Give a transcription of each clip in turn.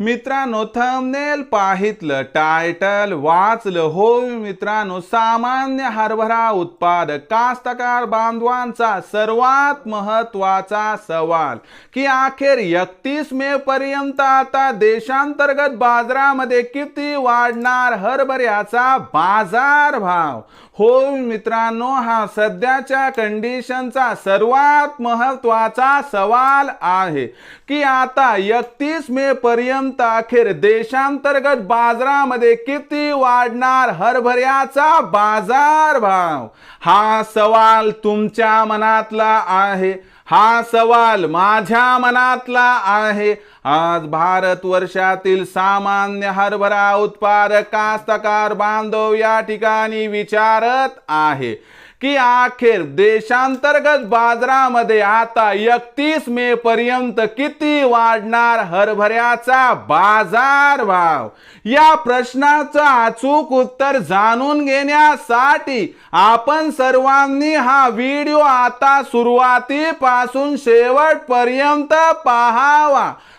मित्रांनो thumbnail पाहितलं title वाचलं. होय मित्रांनो सामान्य हरभरा उत्पादक कास्तकार बांधवांचा सर्वात महत्त्वाचा सवाल की अखेर एकतीस मे पर्यंत आता देशांतर्गत बाजारामध्ये किती वाढणार हरभऱ्याचा बाजार भाव? हो मित्रांनो हा सध्याच्या कंडिशनचा सर्वात महत्त्वाचा सवाल आहे की आता एकतीस मे पर्यंत अखेर देशांतर्गत बाजारामध्ये किती वाढणार हरभऱ्याचा बाजार भाव? हा सवाल तुमच्या मनातला आहे. हा सवाल माझ्या मनातला आहे. आज भारत वर्षातील सामान्य हरभरा उत्पादक कास्तकार बांधव या ठिकाणी विचारत आहे की अखेर देशांतर्गत बाजारामध्ये आता एकतीस मे पर्यंत किती वाढणार हरभऱ्याचा बाजार भाव? या प्रश्नाचं अचूक उत्तर जाणून घेण्यासाठी आपण सर्वांनी हा व्हिडिओ आता सुरुवातीपासून शेवटपर्यंत पाहावा.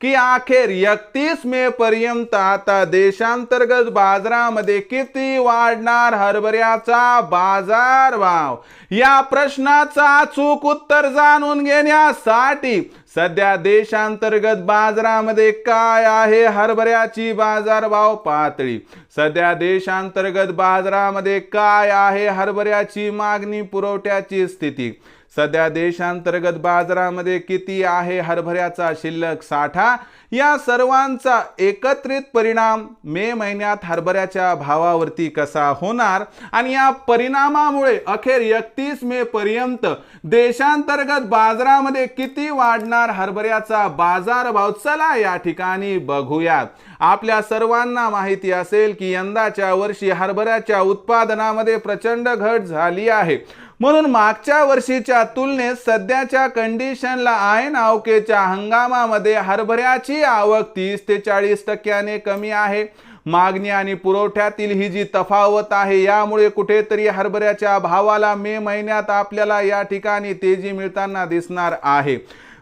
की अखेर एकतीस मे पर्यंत आता देशांतर्गत बाजारामध्ये किती वाढणार हरभऱ्याचा बाजार भाव? या प्रश्नाचा अचूक उत्तर जाणून घेण्यासाठी सध्या देशांतर्गत बाजारामध्ये काय आहे हरभऱ्याची बाजारभाव पातळी? सध्या देशांतर्गत बाजारामध्ये काय आहे हरभऱ्याची मागणी पुरवठ्याची स्थिती? सध्या देशांतर्गत बाजारामध्ये किती आहे हरभऱ्याचा शिल्लक साठा? या सर्वांचा एकत्रित परिणाम मे महिन्यात हरभऱ्याच्या भावावरती कसा होणार? आणि या परिणामामुळे अखेर एकतीस मे पर्यंत देशांतर्गत बाजारामध्ये किती वाढणार हरभऱ्याचा बाजारभाव चला या ठिकाणी बघूयात. आपल्या सर्वांना माहिती असेल की यंदाच्या वर्षी हरभऱ्याच्या उत्पादनामध्ये प्रचंड घट झाली आहे. म्हणून मागच्या वर्षीच्या तुलनेत सध्याच्या कंडिशनला ऐन अवकेच्या हंगामामध्ये हरभऱ्याची आवक तीस ते चाळीस टक्क्याने कमी आहे. मागणी आणि पुरवठ्यातील ही जी तफावत आहे यामुळे कुठेतरी हरभऱ्याच्या भावाला मे महिन्यात आपल्याला या ठिकाणी तेजी मिळताना दिसणार आहे.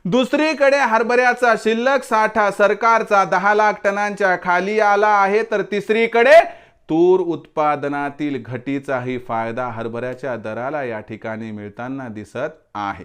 दुसरीकडे हरभऱ्याचा शिल्लक साठा सरकारचा दहा लाख टनांच्या खाली आला आहे तर तिसरीकडे तूर उत्पादनातील घटीचाही फायदा हरभऱ्याच्या दराला या ठिकाणी मिळताना दिसत आहे.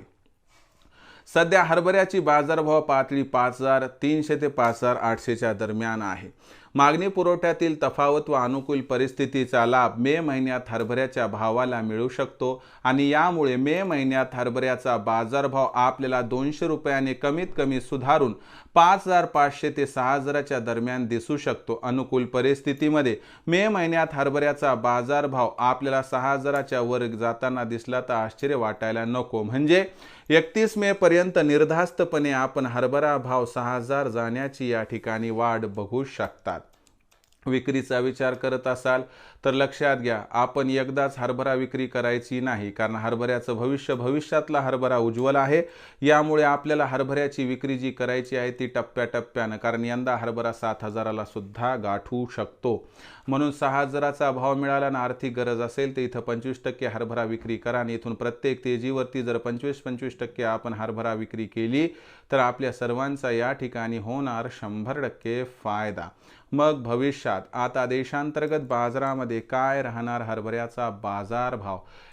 सध्या हरभऱ्याची बाजारभाव पातळी पाच हजार तीनशे ते पाच हजार आठशेच्या दरम्यान आहे. मागणी पुरवठ्यातील तफावत व अनुकूल परिस्थितीचा लाभ मे महिन्यात हरभऱ्याच्या भावाला मिळू शकतो आणि यामुळे मे महिन्यात हरभऱ्याचा बाजारभाव आपल्याला दोनशे रुपयाने कमीत कमी सुधारून पाच हजार पाचशे ते सहा हजाराच्या दरम्यान दिसू शकतो. अनुकूल परिस्थितीमध्ये मे महिन्यात हरभऱ्याचा बाजारभाव आपल्याला सहा हजाराच्या वर जाताना दिसला तर आश्चर्य वाटायला नको. म्हणजे एकतीस मे पर्यंत निर्धास्तपणे आपण हरभरा भाव सहा हजार जाण्याची या ठिकाणी वाढ बघू शकतात. विक्रीचा विचार करत असाल तर लक्षात घ्या आपण एकदाच हरभरा विक्री करायची नाही कारण हरभऱ्याचं भविष्य भविष्यातला हरभरा उज्ज्वल आहे. यामुळे आपल्याला हरभऱ्याची विक्री जी करायची आहे ती टप्प्याटप्प्यानं कारण यंदा हरभरा सात हजाराला सुद्धा गाठू शकतो. म्हणून सहा हजाराचा भाव मिळाला आणि आर्थिक गरज असेल तर इथं पंचवीस टक्के हरभरा विक्री करा आणि इथून प्रत्येक तेजीवरती जर पंचवीस पंचवीस टक्के आपण हरभरा विक्री केली तर आपल्या सर्वांचा या ठिकाणी होणार शंभर टक्के फायदा. मग भविष्यात आता देशांतर्गत बाजारामध्ये काय राहणार हरभऱ्याचा बाजारभाव?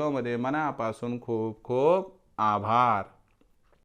व्हिडिओमध्ये मनापासून खूप खूप आभार.